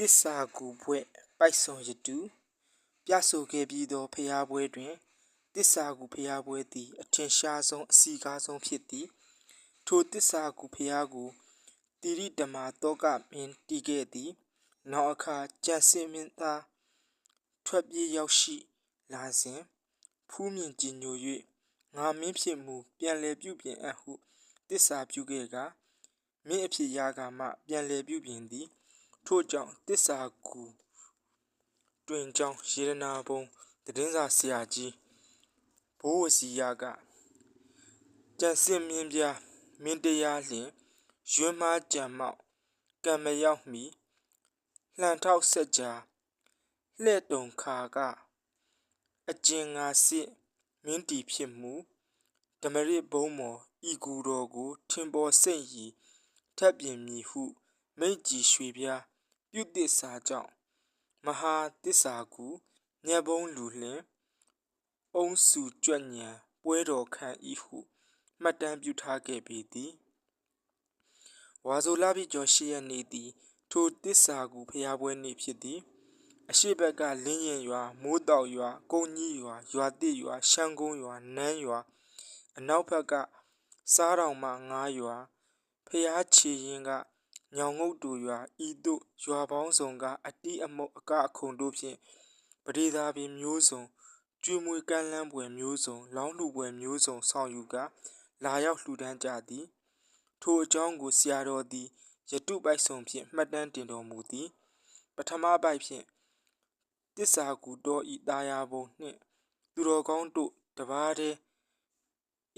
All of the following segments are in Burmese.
တစ္ဆာကူဘွဲ့ပိုက်ဆုံရတုပြဆိုခဲ့ပြီးသောဖျားပွဲတွင်တစ္ဆာကူဖျားပွဲသည်အထင်ရှားဆုံးအစီကားဆုံးဖြစ်သည်ထိုတစ္ဆာကူဖျားကိုတိရိဓမ္မာတောကမင်းတည်ခဲ့သည်နောက်အခါကြံစင်မင်းသားထွက်ပြေးရောက်ရှိလာစဉ်ဖူးမြင်ကြည်ညို၍ငါမင်းဖြစ်မူပြန်လည်ပြုပြင်အပ်ဟုတစ္ဆာပြုခဲ့ကမင်းအဖြစ်ရာဂမှပြန်လည်ပြုပြင်သည် ထို့ကြောင့်တစ္ဆာကူတွင်ကြောင်းရေရနာဘုံသတင်းစာဆရာကြီးဘိုးဝစီရကကြံစင်မင်းပြမင်းတရားလျင်ရွှန်းမားကြံမောက်ကံမရောက်မီလှန်ထောက်ဆက်ကြာလှဲ့တုံခါကအကျင်ငါစစ်မင်းတီဖြစ်မူဓမ္မရစ်ဘုံမော်ဤကူတော်ကိုထင်ပေါ်စိတ်ရီထပ်ပြင်မည်ဟုမိတ်ကြည်ရွှေပြား ပြုသစ္စာကြောင့်မဟာတစ္ဆာကူညက်ဘုံလူလျင်အုံးစုကြွညံပွဲတော်ခံဤဟုမှတ်တမ်းပြုထားခဲ့ပေသည်ဝါဆိုလပြကျော်ရှိရနေသည်ထိုတစ္ဆာကူဖျားပွဲနေ့ဖြစ်သည်အရှိဘက်ကလင်းရင်ရွာမိုးတောက်ရွာကုန်းကြီးရွာရွာတိရွာရှမ်းကုန်းရွာနန်းရွာအနောက်ဘက်ကစားတော်မှငားရွာဖျားချီရင်က ညောင်ငုတ်တူရွာဤသို့ရွာပေါင်းစုံကအတီးအမုတ်အကအခုံတို့ဖြင့်ပရိသာပင်မျိုးစုံကျွေးမွေးကမ်းလှမ်းပွဲမျိုးစုံလောင်းလှူပွဲမျိုးစုံဆောင်ယူကလာရောက်လှူဒန်းကြသည်ထိုအကြောင်းကိုဆရာတော်သည်ယတုပိုက်ဆုံဖြင့်မှတ်တမ်းတင်တော်မူသည် ပထမပိုက်ဖြင့်တစ္ဆာကူတော်ဤတာယာဘုံနှင့်သူတော်ကောင်းတို့တပါးတည်း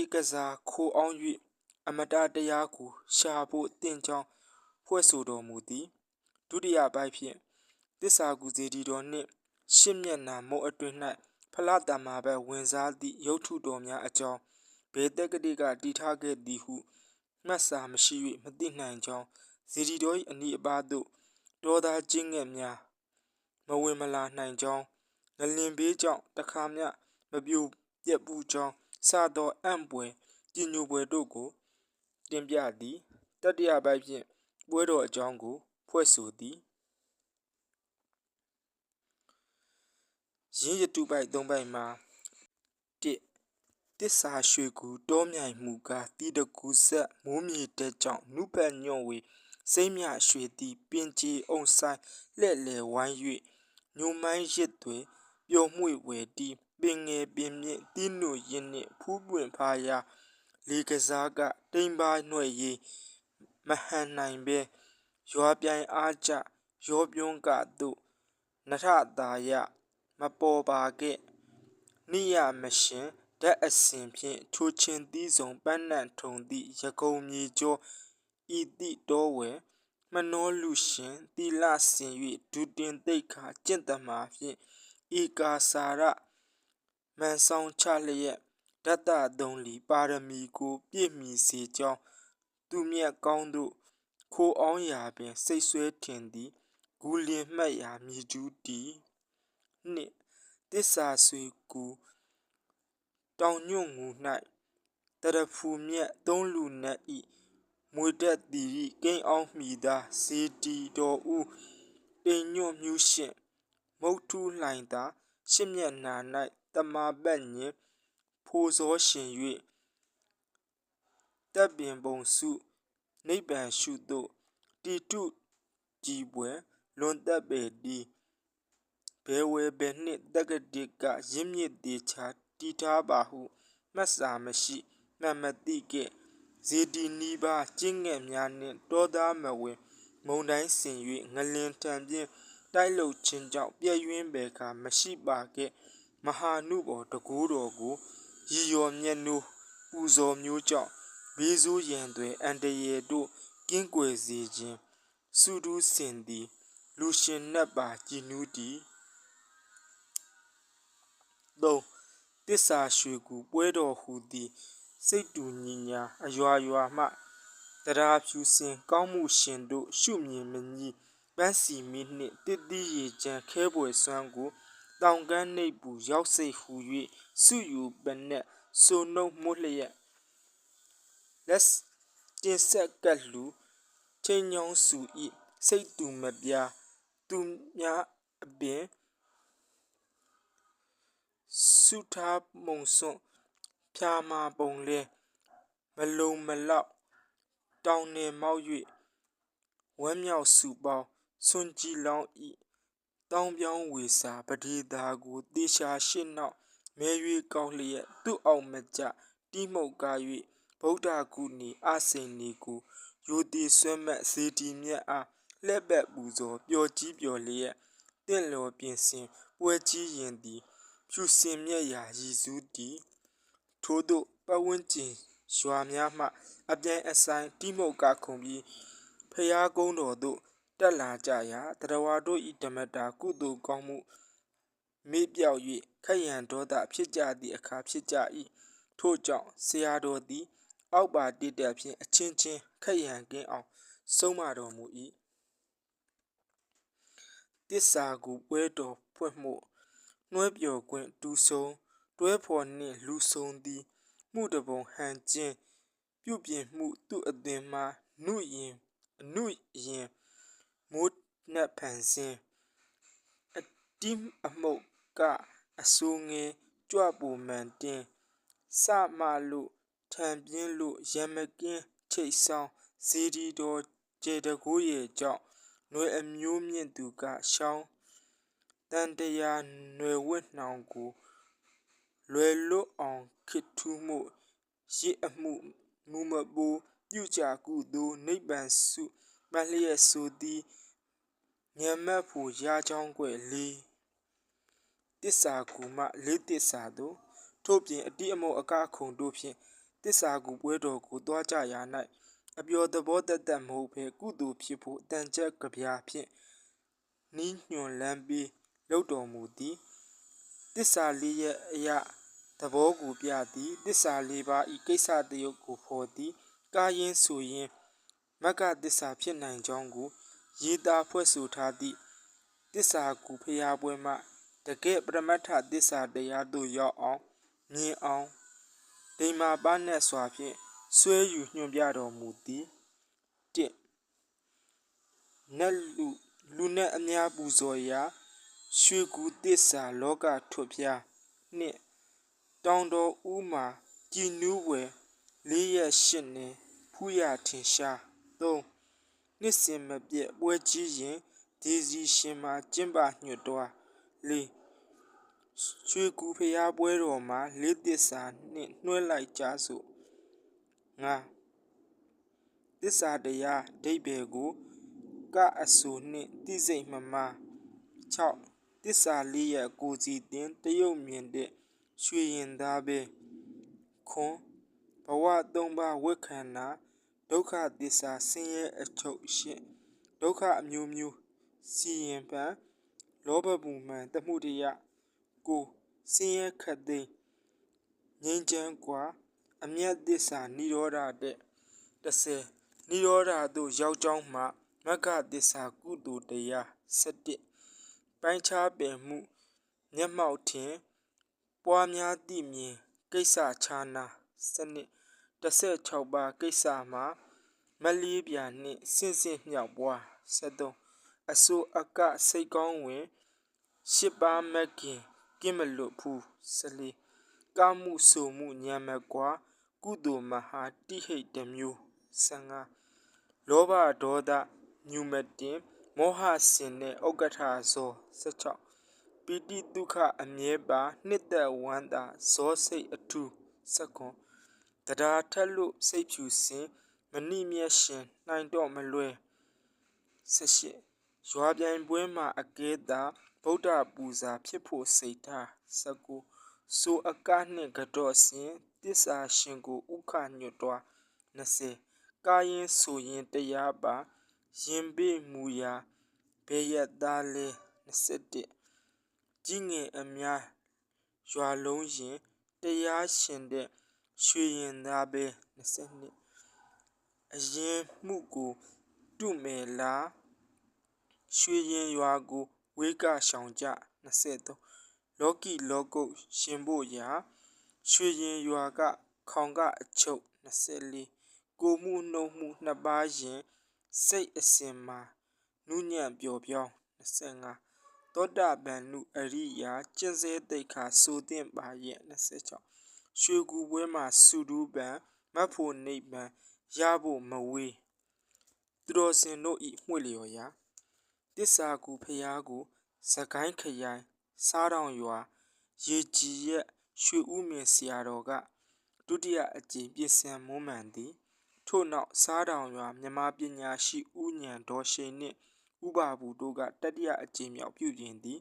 ဧကစားခိုအောင်၍အမတတရားကိုရှာဖို့တင့်ကြောင်း ဖွဲ့ဆိုတော်မူသည်ဒုတိယပိုင်းဖြင့်တစ္ဆာကူစေတီတော်နှင့်ရှစ်မျက်နှာမုတ်အတွင်၌ဖလားတမ္မာဘက်ဝင်စားသည့်ရုပ်ထုတော်များအကြောင်းဘေတက်ကတိကတည်ထားခဲ့သည်ဟုမှတ်စာမရှိ၍မသိနိုင်ကြောင်းဇီဒီတော်၏အနီးအပါးသို့တောသားကျင်းငယ်များမဝင်မလာနိုင်ကြောင်းငလင်ဘေးကြောင့်တခါမျှမပြိုပြက်ဘူးကြောင်းစသောအံ့ပွေကြည်ညိုပွဲတို့ကိုတင်ပြသည်တတိယပိုင်းဖြင့် ပွဲတော်အကြောင်းကို ဖွဲ့ဆိုသည်ရင်းရတုပိုက်၃ပိုက်မှာ၁တစ္ဆာရွှေကူတောမြိုင်မှုကားတီတကူဆက်မိုးမြေတက်ကြောင့်နုဖက်ညွန့်ဝေစိမ့်မြရွှေသည်ပင်ကြီးအုံဆိုင်လှဲ့လေဝိုင်း၍ညိုမိုင်းရစ်သွေပျော်မွေ့ဝယ်တီးပင်ငယ်ပင်မြင့်တီးနုရင်းနှင့်ဖူးပွင့်ဖားရာလေကစားကတိမ်ပါနှွဲ့ရေး မဟန်နိုင်ပဲရွာပြိုင်အားကြရောပြုံးကသို့နထတာယမပေါ်ပါခဲ့နိယမရှင်ဓာတ်အစဉ်ဖြင့်ထိုချင်းသီးဆောင်ပန်းနံ့ထုံသည့်ရကုံမြေကျော်ဤတိတော်ဝယ်မနှောလူရှင်တီလဆင်၍ဒုတင်သိခါကျင့်တမာဖြင့်ဤကာစာရမန်ဆောင်ချလျက်ဓတ္တသုံးလီပါရမီကို ပြည့်မီစေကြောင်း သူမြတ်ကောင်းတို့ခိုးအောင်ရာပင်စိတ်ဆွဲထင်သည်ဂူလင်မှတ်ရာမြည်ကျူးတီနှင့်တစ္ဆာဆွေကူတောင်ညွန့်ငူ၌တရဖူမြတ်သုံးလူနတ်ဤမွေတက်တီဤကိန်းအောင်မိသာစေတီတော်ဦးတိမ်ညွန့်မြူးရှင်မုတ်ထူးလှိုင်သာရှစ်မျက်နာ၌တမာပတ်ညင်ဖိုးစောရှင်၍ တပ်ပင်ပုံစုနိဗ္ဗာန်ရှုသို့တီတုကြည်ပွဲလွန်သက်ပေတီဘယ်ဝဲဘယ်နှစ်တက္ကတိကရင်းမြစ်သေးချာတီထားပါဟုမှတ်စာမရှိမှတ်မသိခဲ့ဇေတီနီးပါကျင့်ငယ်များနှင့်တောသားမဝင် မုံတိုင်းဆင်၍ငလင်ထံပြင်းတိုက်လုခြင်းကြောင့်ပြည့်ရွင်းပေကမရှိပါခဲ့မဟာနုဘော်တကူတော်ကိုရည်ရော်မျက်နှိုးပူဇော်မျိုးကြောင့် ဘေးဆိုးရန်တွင်အန်တရေတို့ကင်းကွယ်စေခြင်းစုဒုစင်သည်လူရှင်နှက်ပါကြည်နူးသည်၃တစ္ဆာရွှေကူပွဲတော်ဟူသည်စိတ်တူညီညာအရွာရွာမှတရားဖြူစင်ကောင်းမှုရှင်တို့ရှုမြင်မကြီးပန်းစီမီနှင့်တစ်သီးရည်ချမ်းခဲပွေစွမ်းကိုတောင်ကန်းနှိပ်ပူရောက်စိတ်ဟူ၍စုယူပနက်ဆိုနှုတ်မှုလျက် လက်တင်ဆက်ကလူချင်းညောင်းစုဤစိတ်တူမပြသူများအပင်စုထားမုံစွန့်ဖြာမာပုံလဲမလုံမလောက်တောင်းနေမောက်၍ဝမ်းမြောက်စုပေါင်းစွန်ကြည်လောင်းဤတောင်းပြောင်းဝေစာပဒေသာကိုတေရှာရှင်းနောက်မဲ၍ကောင်းလျက်သူ့အောင်မကြတိမှုတ်ကား၍ ဗုဒ္ဓကုဏီအစိန်နီကိုယိုတီဆွဲမတ်ဇေတီမြတ်အားလှက်ဘက်ပူဇော်ပျော်ကြီးပျော်လျက်တင့်လျော်ပြင်ဆင်ပွဲကြီးရင်သည်ဖြူစင်မြတ်ရာရည်စူးသည်ထို့သို့ပတ်ဝန်းကျင်ရွာများမှ အပြိုင်အဆိုင်တိမှုတ်ကခုံပြီးဖျားကုန်းတော်သို့တက်လာကြရာတရဝါတို့ဤဓမ္မတာကုသိုလ်ကောင်းမှုမေ့ပြောက်၍ခက်ရန်ဒေါသဖြစ်ကြသည့်အခါဖြစ်ကြ၏ထို့ကြောင့်ဆရာတော်သည် အောက်ပါတည်တက်ဖြင့်အချင်းချင်းခက်ရန်ကင်းအောင် ဆုံးမတော်မူ၏တစ္ဆာကူပွဲတော်ဖွင့်မှုနှွဲပြော်ခွင့်တူဆုံတွဲဖော်နှင့်လူဆုံသည်မှုတပုံဟန်ချင်းပြုပြင်မှုသူ့အသင်မှာနုရင်အနုရင်မိုးနှက်ဖန်ဆင်းအတိအမှုတ်ကအဆိုးငယ်ကြွပူမှန်တင်းစမလို့ ထံပြင်းလို့ရံမကင်းချိတ်ဆောင်ဇေဒီတော်ကျဲတကူရဲ့ကြောင့်နှွယ်အမျိုးမြင့်သူကရှောင်းတန်တရာနှွယ်ဝတ်နှောင်ကိုလွယ်လွတ်အောင်ခိထူးမှုရစ်အမှုမူမပူပြုကြကုသိုလ်နိဗ္ဗာန်စုမလျက်ဆိုသည်မြတ်မတ်ဖို့ရာချောင်းွယ်လေးတစ္ဆာကူမလေးတစ္ဆာတို့ထို့ပြင်အတိအမုတ်အကခုံတို့ဖြင့် တစ္ဆာကူပွဲတော်ကိုတွားကြရာ၌အပျော်သဘောတသက်မဟုတ်ဘဲကုသိုလ်ဖြစ်ဖို့တန်ကြက်ကဗျာဖြင့်နီးညွန်လန်းပြီးလှုပ်တော်မူသည်တစ္ဆာလေးရဲ့အရာသဘောကိုပြသည်တစ္ဆာလေးပါဤကိစ္စတယုတ်ကိုဖော်သည်ကာယင်းဆိုရင်မက္ကတစ္ဆာဖြစ်နိုင်ကြောင်းကိုရေးသားဖွဲ့ဆိုထားသည့်တစ္ဆာကူဖျားပွဲမှတကယ်ပရမတ္ထတစ္ဆာတရားသို့ရောက်အောင်မြင်အောင် ဒိမာပါနဲ့စွာဖြင့်ဆွဲယူညွှန်ပြတော်မူသည်၁နတ်လူလူနဲ့အများပူဇော်ရာရွှေကူတစ္ဆာလောကထွတ်ဖျားနှင့်တောင်တော်ဦးမှာကြည်နူးဝယ်လေးရက်ရှစ်နှစ်ဖူးရထင်ရှား၃နှစ်စဉ်မပြတ်ပွဲကြီးရင်ဒေစီရှင်မှာကျင်းပညွတ်တော်၄ ရွှေကူဖျားပွဲတော်မှာလေးတစ္ဆာနှင့်နှွှဲလိုက်ကြစို့၅တစ္ဆာတရားဒိဗေကိုကအဆူနှင့်တိစိတ်မမ6တစ္ဆာလေးရဲ့ကိုစီတင်တရုတ်မြင်တဲ့ရွှေရင်သားပဲခွန်ဘဝသုံးပါးဝိခန္ဓာဒုက္ခသစ္စာဆင်းရဲအချုပ်ရှင်းဒုက္ခအမျိုးမျိုးစီရင်ပံလောဘပူမှန်တမှုတရ ကိုဆင်းရဲခတ်သိမ်းငြိမ်းချမ်းကွာအမြတ်သစ္စာနိရောဓတဲ့30နိရောဓသို့ရောက်ကြောင်းမှမဂ္ဂသစ္စာကုသိုလ်တရား7ပိုင်းခြားပင်မှုမျက်မှောက်ထင်ပွားများသည့်မြင်ကိစ္စခြားနာစနစ်16ပါးကိစ္စမှာမလီးပြာနှင့်စင့်စင့်မြောက်ပွား73အဆူအကစိတ်ကောင်းဝင်10ပါးမက်ကင် ကင်းမလွတ်ဘူး14ကာမှုဆိုမှုညံမကွာကုသိုလ်မဟာတိဟိတ်တမျိုး15လောဘဒေါသညူမတင်မောဟစင်နဲ့ဥက္ကဋ္ဌဇော16ပိတိဒုက္ခအမြဲပါနှစ်သက်ဝမ်းသာဇောစိတ်အထူး19တရားထက်လို့စိတ်ဖြူစင်မနိမျက်ရှင်နိုင်တော့မလွဲ18ရွာပြိုင်ပွဲမှာအကဲသာ ဗုဒ္ဓပူဇာဖြစ်ဖို့စိတ်ထား19ဆိုအကနှင့်ကတော့စင်တစ္ဆာရှင်ကိုဥခညွတ်တော်20ကာယင်းဆိုရင်တရားပါရင်ပေမူရာဘေရသားလဲ21ကြီးငယ်အများရွာလုံးရင်တရားရှင်တဲ့ရွှေရင်သားပဲ22အရင်မှုကိုတုမယ်လားရွှေရင်ရွာကို ဝေးကရှောင်ကြ23လောကီလောကုတ်ရှင်ဖို့ရာရွှေရင်ရွာကခေါင်ကအချုပ်24ကိုမှုနှုံမှုနှစ်ပါးရင်စိတ်အစင်မှာနုညံ့ပျော်ပြောင်း25သောတာပန်နုအရိယာကျင့်စေတိတ်ခါဆိုသင့်ပါရဲ့26ရွှေကူပွဲမှာစုဒူးပံမတ်ဖို့နိဗ္ဗာန်ရဖို့မဝေးသူတော်စင်တို့ဤမှွေလျော်ရာ တစ္ဆာကူဖျားကိုစကိုင်းခရိုင်စားတောင်ရွာရေကြည်ရက်ရွှေဥမြင့်ဆရာတော်ကဒုတိယအကြိမ်ပြည့်စံမွမ်းမံသည် ထို့နောက်စားတောင်ရွာမြန်မာပညာရှိဥညံဒေါ်ရှိန်နှင့်ဥပါဘူးတို့ကတတိယအကြိမ်မြောက်ပြုပြင်သည်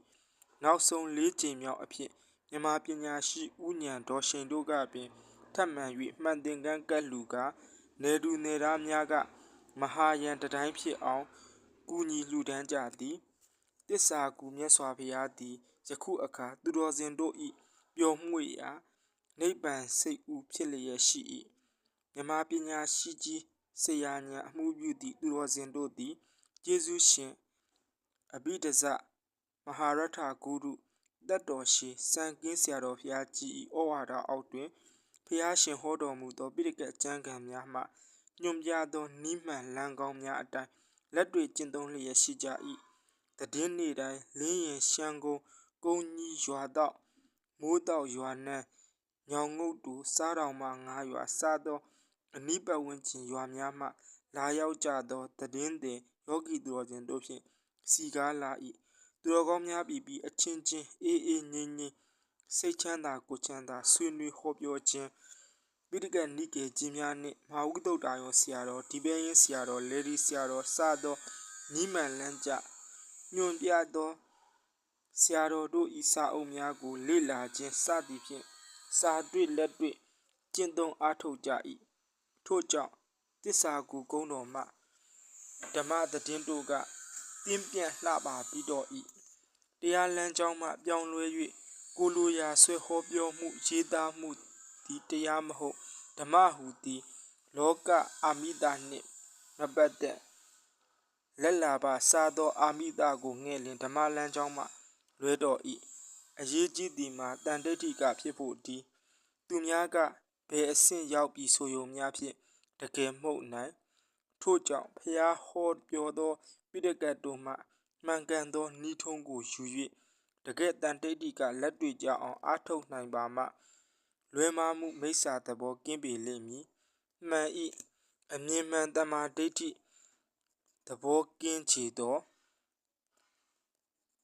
နောက်ဆုံး၄ကြိမ်မြောက်အဖြစ်မြန်မာပညာရှိဥညံဒေါ်ရှိန်တို့ကပင်ထပ်မံ၍မှန်သင်္ကန်းကပ်လူက နေသူနေသားများက မဟာယံတတိုင်းဖြစ်အောင် ကူညီလှူဒန်းကြသည်တစ္ဆာကူမြတ်စွာဘုရားသည်ယခုအခါသူတော်စင်တို့၏ပျော်မွေ့ရာနိဗ္ဗာန်စိတ်ဦးဖြစ်လျက်ရှိ၏မြမပညာရှိကြီးဆရာညာအမှုပြုသည့်သူတော်စင်တို့သည်ကျေးဇူးရှင်အဘိဓဇမဟာရထဂုရုတက်တော်ရှိစံကင်းဆရာတော်ဘုရားကြီး၏ဩဝါဒအောက်တွင်ဖျားရှင်ဟောတော်မူသောပိဋကတ်ကျမ်းဂန်များမှညွှန်ပြသောနိမှန်လမ်းကောင်းများအတိုင်း လက်တွေ့ကျင့်သုံးလျက်ရှိကြ၏တည်င်းနေ့တိုင်းလင်းရင်ရှမ်းကုန်းကုန်းကြီးရွာတော့မိုးတော့ရွာနှန်းညောင်ငုတ်တူစားတော်မှငါးရွာစသောအနိပတ်ဝန်းကျင်ရွာများမှ လာရောက်ကြသောတည်င်းသည်ယောဂီသူတော်စင်တို့ဖြင့်စီကားလာ၏သူတော်ကောင်းများပြီးပြီးအချင်းချင်းအေးအေးငြိမ်ငြိမ်စိတ်ချမ်းသာကိုချမ်းသာဆွေးနွေးဟောပြောခြင်း ပိဋကနိကေကြီးများနှင့်မဟာဝိတုဒ္ဒါယောဆရာတော်ဒီပဲရင်ဆရာတော်လေဒီဆရာတော်စသောနိမန်လန်းကြညွန်ပြသောဆရာတော်တို့ဤစာအုပ်များကို လေ့လာခြင်းစသည်ဖြင့်စာတွေ့လက်တွေ့ကျင့်သုံးအားထုတ်ကြ၏ထို့ကြောင့်တစ္ဆာကူကုန်းတော်မှဓမ္မသတင်းတို့ကတင်းပြန့်လှပါပြီးတော့၏တရားလမ်းကြောင်းမှပြောင်းလဲ၍ကိုလိုရာဆွဲဟောပြောမှုရေးသားမှု သည်တရားမဟုတ်ဓမ္မဟုသည်လောကအာမိတာနှင့်မပတ်သက်လက်လာပါစားသောအာမိတာကိုငဲ့လင်ဓမ္မလမ်းကြောင်းမှလွဲတော်၏အရေးကြီးသည်မှာတန်တိဋ္ဌိကဖြစ်ဖို့ဒီသူများကဘယ်အဆင့်ရောက်ပြီဆိုရုံများဖြင့်တကယ်မှုတ်နိုင်ထို့ကြောင့်ဖျားဟောပြောသောပိဋကတ်တို့မှမှန်ကန်သောဤထုံးကိုယူ၍တကယ်တန်တိဋ္ဌိကလက်တွေ့ကြအောင်အားထုတ်နိုင်ပါမှ လွဲမှားမှုမိစ္ဆာသဘောကင်းပေလိမ့်မည်မှန်ဤအမြင်မှန်တမာဒိဋ္ဌိသဘောကင်းချေသော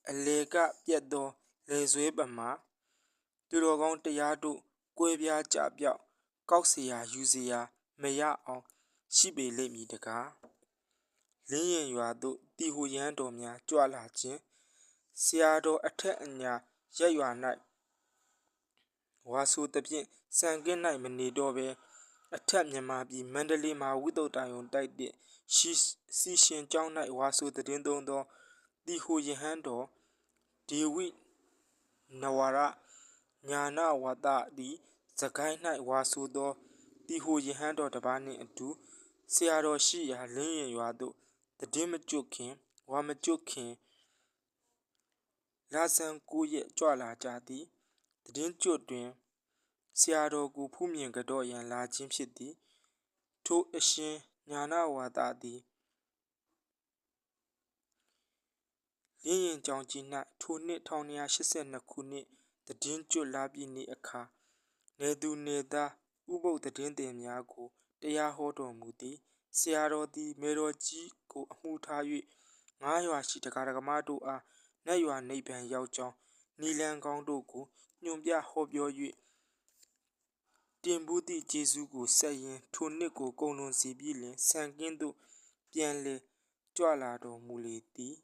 အလေကပြတ်သောလေဆွဲပမာသူတော်ကောင်းတရားတို့ကွဲပြားကြပြောက်ကောက်เสียယူเสียမရအောင်ရှိပေလိမ့်မည်တကားလင်းရင်ရွာသို့တီဟူရန်တော်များကြွလာခြင်းဆရာတော်အထက်အညာရက်ရွာ၌ ဝါဆိုသဖြင့်စံကင်း၌မနေတော့ဘဲအထက်မြန်မာပြည်မန္တလေးမှာဝိတုဒ္ဒယုံတိုက်တဲ့ရှိစီရှင်ကျောင်း၌ဝါဆိုတည်င်းသုံးသောတီဟူယဟန်တော်ဒေဝိနဝရညာနာဝတသည်စကိုင်း၌ဝါဆိုသောတီဟူယဟန်တော်တစ်ပါးနှင့်အတူဆရာတော်ရှိရာလင်းရင်ရွာသို့တည်င်းမကျွတ်ခင်ဝါမကျွတ်ခင်လာဆန်ကိုရဲ့ကြွလာကြသည် တည်င်းကျွတ်တွင်ဆရာတော်ကိုဖူးမြင်ကြတော့ရန်လာခြင်းဖြစ်သည်ထိုအရှင်ညာနာဝါဒသည်လင်းရင်ကြောင်ကြီး၌ထိုနှစ်1282ခုနှစ်တည်င်းကျွတ်လာပြီနေ့အခါနေသူနေသားဥပုပ်တည်င်းတင်များကိုတရားဟောတော်မူသည်ဆရာတော်သည်မေတော်ကြီးကိုအမှုထား၍ငားရွာရှိတကားတကမတို့အားနတ်ရွာနိဗ္ဗာန်ရောက်ကြောင်း နီလန်ကောင်းတို့ကိုညွှန်ပြဟောပြော၍တင်ဘူးသည့်ကျေးဇူးကိုဆက်ရင်ထိုနှစ်ကိုကုံလွန်စီပြီးလင်ဆံကင်းသို့ပြန်လေကြွလာတော်မူလေသည်